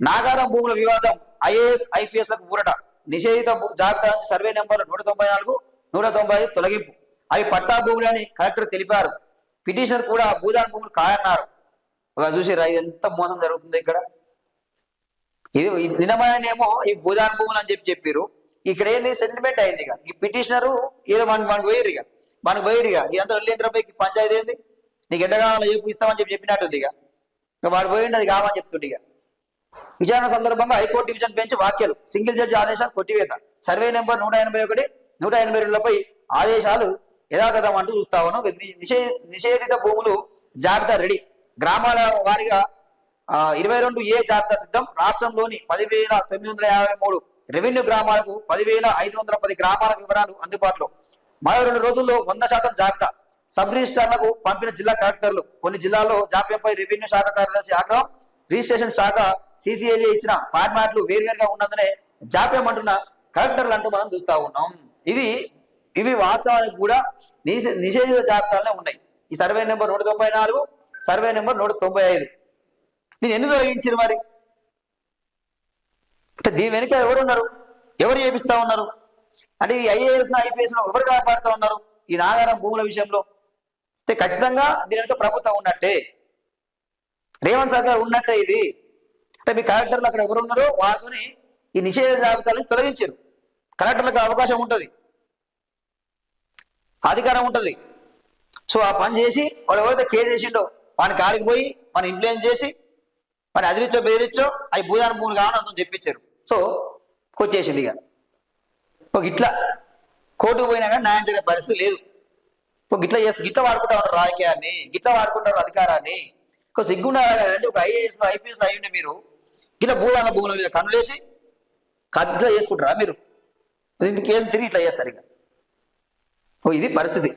నాగారం భూముల వివాదం ఐఏఎస్ ఐపీఎస్లకు ఊరట. నిషేధిత జాబితా సర్వే నెంబర్ నూట తొంభై నాలుగు నూట తొంభై ఐదు తొలగింపు. అవి పట్టా భూములని కలెక్టర్ తెలిపారు. పిటిషనర్ కూడా భూదాన్ భూములు కాయన్నారు. ఒక చూసిరా ఇది ఎంత మోసం జరుగుతుంది ఇక్కడ? ఇది నిన్నమనేమో ఈ భూదాన్ భూములు అని చెప్పి చెప్పారు ఇక్కడ ఏంది? సెటిల్మెంట్ అయింది ఇక. ఈ పిటిషనరు ఏదో మనకి మనకు పోయిరు ఇక. మనకు పోయిరు ఇక. ఇదంతా వెళ్ళేంద్రపైకి పంచాయతీ ఏంది? నీకు ఎంత కావాలో చెప్పు చెప్పి చెప్పినట్టుంది ఇక. ఇక వాడు పోయిండు అది కావాలని చెప్తుండే ఇక. విచారణ సందర్భంగా హైకోర్టు డివిజన్ బెంచ్ వ్యాఖ్యలు. సింగిల్ జడ్జి ఆదేశాలు కొట్టివేత. సర్వే నెంబర్ నూట ఎనభై ఒకటి నూట ఎనభై రెండులపై ఆదేశాలు యథాతథం అంటూ చూస్తామను నిషే నిషేధిత భూములు జాబితా రెడీ. గ్రామాల వారిగా ఇరవై రెండు ఏ జాబితా సిద్ధం. రాష్ట్రంలోని పదివేల తొమ్మిది వందల యాభై మూడు రెవెన్యూ గ్రామాలకు పదివేల ఐదు వందల పది గ్రామాల వివరాలు అందుబాటులో. మరో రెండు రోజుల్లో వంద శాతం జాబితా. సబ్ రిజిస్టార్లకు పంపిన జిల్లా కలెక్టర్లు. కొన్ని జిల్లాల్లో జాప్యంపై రెవెన్యూ శాఖ కార్యదర్శి ఆగ్రహం. రిజిస్ట్రేషన్ శాఖ సిసిఐఏ ఇచ్చిన ఫార్మాట్లు వేరువేరుగా ఉన్నందునే జాప్యం అంటున్న కలెక్టర్లు అంటూ మనం చూస్తా ఉన్నాం. ఇది ఇవి వాస్తవానికి కూడా నిషే- నిషేధిత జాబితాలనే ఉన్నాయి. ఈ సర్వే నెంబర్ నూట తొంభై నాలుగు సర్వే నెంబర్ నూట తొంభై ఐదు. నేను ఎందుకు తొలగించారు మరి? అంటే దీని వెనుక ఎవరు ఉన్నారు ఎవరు చేపిస్తా ఉన్నారు? అంటే ఈ ఐఏఎస్ ఐపీఎస్ ఎవరు కాపాడుతూ ఉన్నారు? ఈ నాగారం భూముల విషయంలో. అంటే ఖచ్చితంగా దీని వెనుక ప్రభుత్వం ఉన్నట్టే. రేవంత్ సర్కార్ ఉన్నట్టే ఇది. అంటే మీ కలెక్టర్లు అక్కడ ఎవరు ఉన్నారో వారిని ఈ నిషేధ జాబితాలను తొలగించారు. కలెక్టర్లకు అవకాశం ఉంటుంది. అధికారం ఉంటుంది. సో ఆ పని చేసి వాడు ఎవరైతే కేసు చేసిండో వాడిని కాడికి పోయి మన ఇన్ఫ్లుయెన్స్ చేసి వాడిని అదిరిచ్చో బెదిరిచ్చో అవి భూదాని మూడు కావాలని అంతా చెప్పించారు. సో కొట్టేసింది ఇక. ఒక ఇట్లా కోర్టుకు పోయినా కానీ న్యాయం జరిగే పరిస్థితి లేదు. ఒక గిట్లా చేస్తే గిట్లా వాడుకుంటా ఉన్నారు రాజకీయాన్ని గిట్లా వాడుకుంటారు అధికారాన్ని. ఒక సిగ్గుండాలి కదండి ఒక ఐఏఎస్ ఐపీఎస్ అయ్యుండే మీరు ఇలా భూదాన భూముల మీద కన్నులేసి ఇట్లా చేసుకుంటారా మీరు? ఇంత కేసు తిరిగి ఇట్లా చేస్తారు ఇక. ఓ ఇది పరిస్థితి.